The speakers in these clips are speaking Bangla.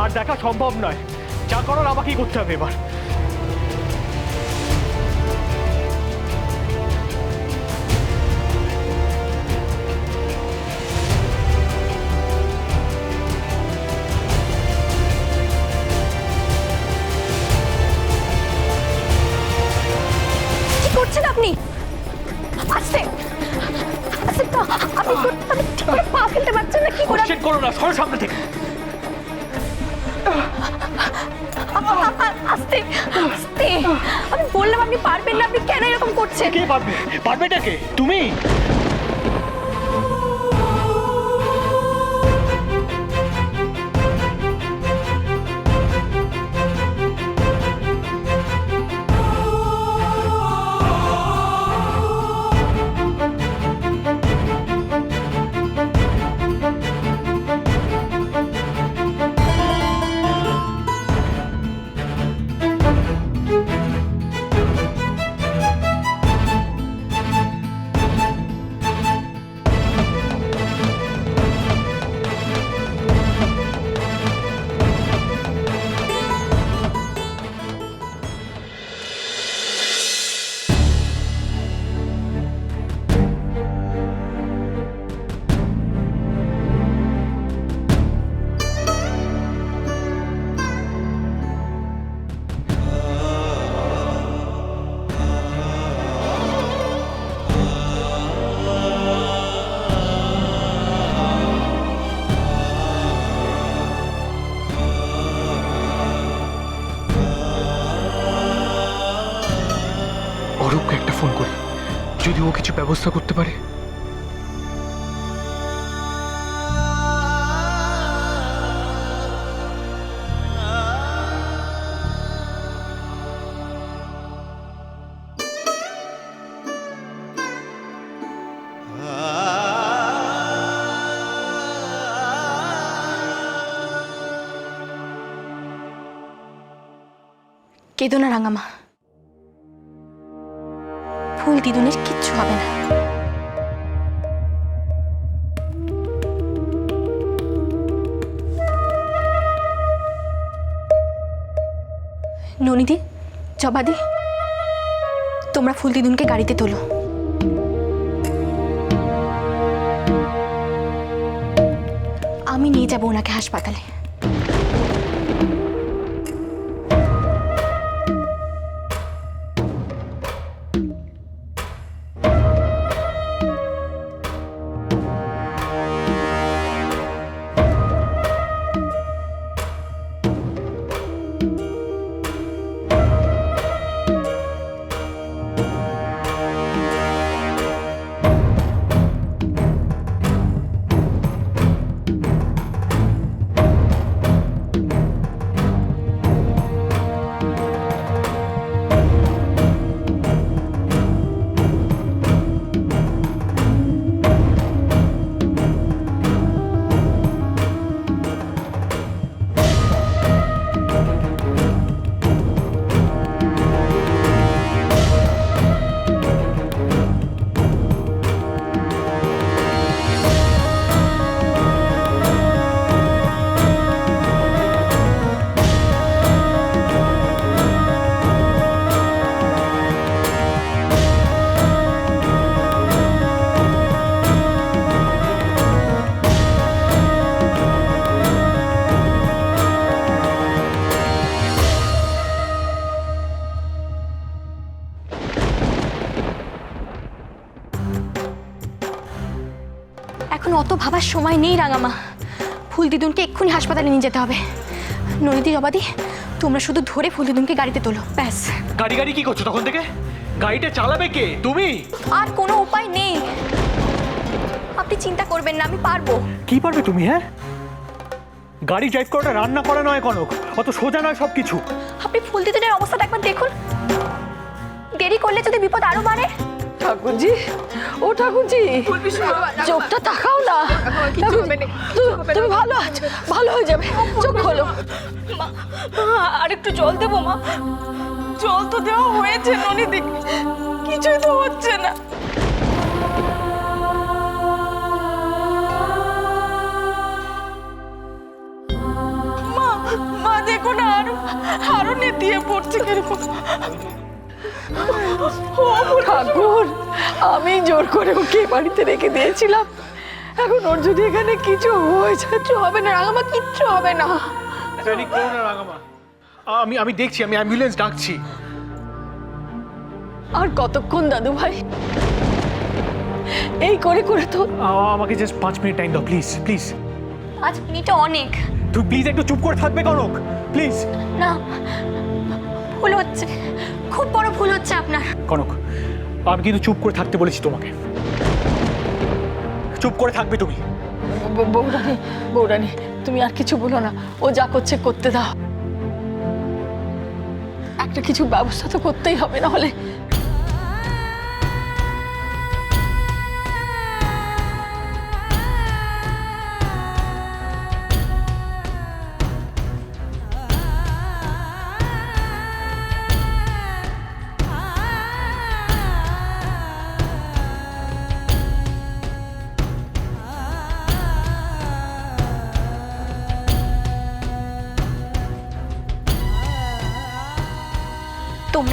আর দেখা সম্ভব নয়। যা করার আমাকেই করতে হবে এবার। কি করছেন আপনি? আস্তে। আস্তে পা ফেলতে পারছেন না কি করে না সরো সামনে করছেন কে পারবে? পারবেটা কে তুমি? অরূপকে একটা ফোন করি। যদি ও কিছু ব্যবস্থা করতে পারে। কেঁদো না রাঙামা। ফুল দিদুনের কিচ্ছু হবে না। ননিদি, জবাদি, তোমরা ফুল দিদুনকে গাড়িতে তোলো। আমি নিয়ে যাব ওনাকে হাসপাতালে। এখন অত ভাবার সময় নেই রাঙামা। ফুল দিদুনকে এক্ষুনি হাসপাতালে নিয়ে যেতে হবে। ননিদি জবাদি তোমরা শুধু ধরে ফুল দিদুনকে গাড়িতে তোলো ব্যাস। গাড়ি গাড়ি কি করছ তখন থেকে? গাড়িটা চালাবে কে? তুমি? আর কোনো উপায় নেই। আপনি চিন্তা করবেন না আমি পারব। কি পারবে তুমি হ্যাঁ? গাড়ি ড্রাইভ করাটা রান্না করা নয় কনক অত সোজা নয় সব কিছু আপনি ফুল দিদুনের অবস্থাটা একবার দেখুন। দেরি করলে যদি বিপদ আরও বাড়ে ঠাকুরজি। ও ঠাকুরজি, চোখটা তাকাও না। তুমি ভালো আছো, ভালো হয়ে যাবে। চোখ খোলো। আর একটু জল দেবো, মা? জল তো দেওয়া হয়েছে ননিদি কিছুই তো হচ্ছে না। মা পারব না, আরও আরও নেতিয়ে পড়ছে কীরকম। ঠাকুর আমি জোর করে ওকে বাড়িতে রেখে দিয়েছিলাম। এখন ওর যদি এখানে কিছু হয়ে যায় কিচ্ছু হবে না রাঙামা কিচ্ছু হবে না। প্যানিক করো না রাঙামা। আমি আমি দেখছি আমি অ্যাম্বুলেন্স ডাকছি। আর কতক্ষণ দাদু ভাই এই করে করে তো। আ- আমাকে জাস্ট পাঁচ মিনিট টাইম দাও প্লিজ প্লিজ আজ মিনিটটা অনেক। তুই প্লিজ একটু চুপ করে থাকবে কনক প্লিজ না ভুল হচ্ছে। খুব বড় ভুল হচ্ছে আপনার। কনক আমি কিন্তু চুপ করে থাকতে বলেছি তোমাকে। চুপ করে থাকবে তুমি। বৌরানি বৌরানী তুমি আর কিছু বলো না। ও যা করছে করতে দাও। একটা কিছু ব্যবস্থা তো করতেই হবে না হলে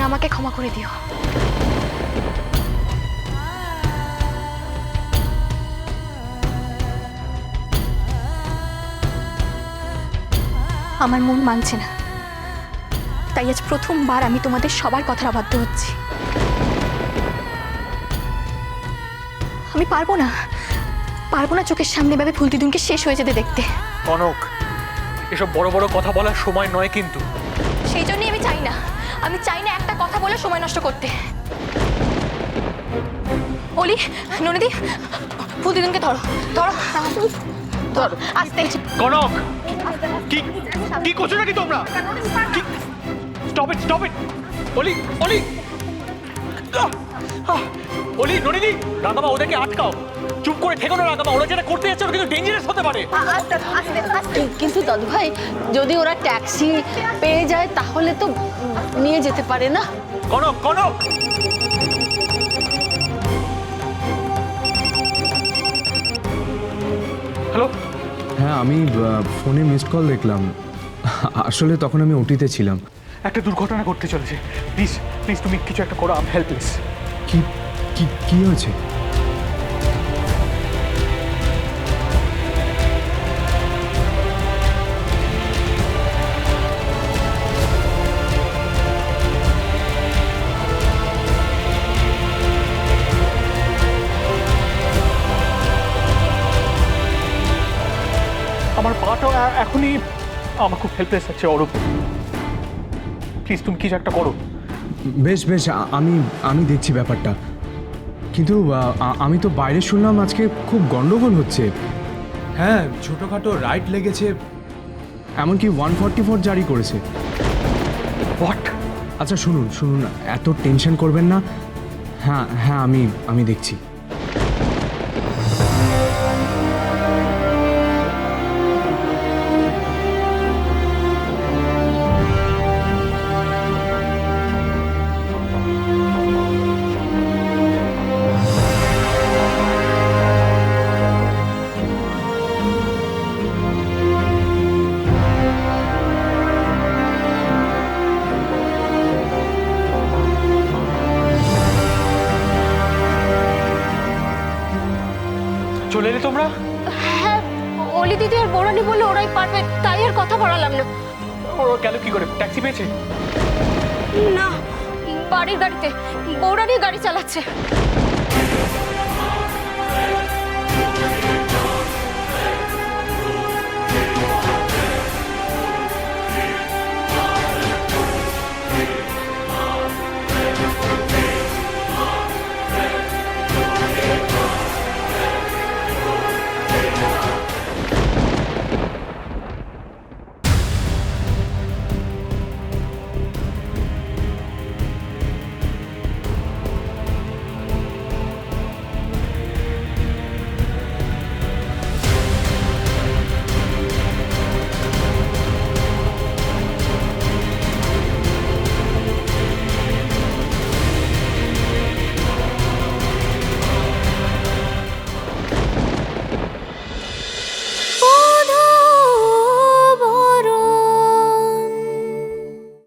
আমাকে ক্ষমা করে দিও। আমার মন মানছে না। তাই আজ প্রথমবার আমি তোমাদের সবার কথার অবাধ্য হচ্ছি। আমি পারব না। পারব না চোখের সামনে ভাবে ফুল দিদুনকে শেষ হয়ে যেতে দেখতে। কনক এসব বড় বড় কথা বলার সময় নয় কিন্তু। সেই জন্যই আমি চাই না। আমি চাই না একটা কথা বলে সময় নষ্ট করতে। বলি ননিদি, ফুল দিদুনকে ধরো ধরো। ধরো, আস্তে। কনক, কি কি করছ নাকি তোমরা? স্টপ ইট স্টপ ইট অলি অলি অলি ননিদি রাগামা ওদেরকে আটকাও। চুপ করে থেকো না রাগামা ওরা যেটা করতে যাচ্ছে ওরা কিন্তু ডেঞ্জারাস হতে পারে। কি- কিন্তু দাদু ভাই যদি ওরা ট্যাক্সি পেয়ে যায় তাহলে তো নিয়ে যেতে পারে না? কনক কনক! হ্যালো হ্যাঁ আমি আহ, ফোনে মিসড কল দেখলাম। আসলে তখন আমি ওটিতে ছিলাম। একটা দুর্ঘটনা ঘটতে চলেছে। প্লিজ প্লিজ তুমি কিছু একটা করো আম হেল্পলেস কি কি কি হয়েছে? আমার পাটাও এ- এখনই আমার খুব হেল্পলেস আছে অরূপ। প্লিজ তুমি কিছু একটা করো। বেশ বেশ আমি আমি দেখছি ব্যাপারটা। কিন্তু আমি তো বাইরে শুনলাম আজকে খুব গন্ডগোল হচ্ছে। হ্যাঁ ছোটোখাটো রাইট লেগেছে। এমনকি ওয়ান ফর্টি ফোর জারি করেছে। হোয়াট আচ্ছা শুনুন শুনুন এত টেনশন করবেন না। হ্যাঁ হ্যাঁ আমি আমি দেখছি। চলে এলে তোমরা। হ্যাঁ অলি দিদি আর বড়ানি বলে ওরাই পারবে তাই আর কথা বাড়ালাম না। ওরা গেল কি করে? ট্যাক্সি পেয়েছে? না বাড়ির গাড়িতে বৌরানি গাড়ি চালাচ্ছে।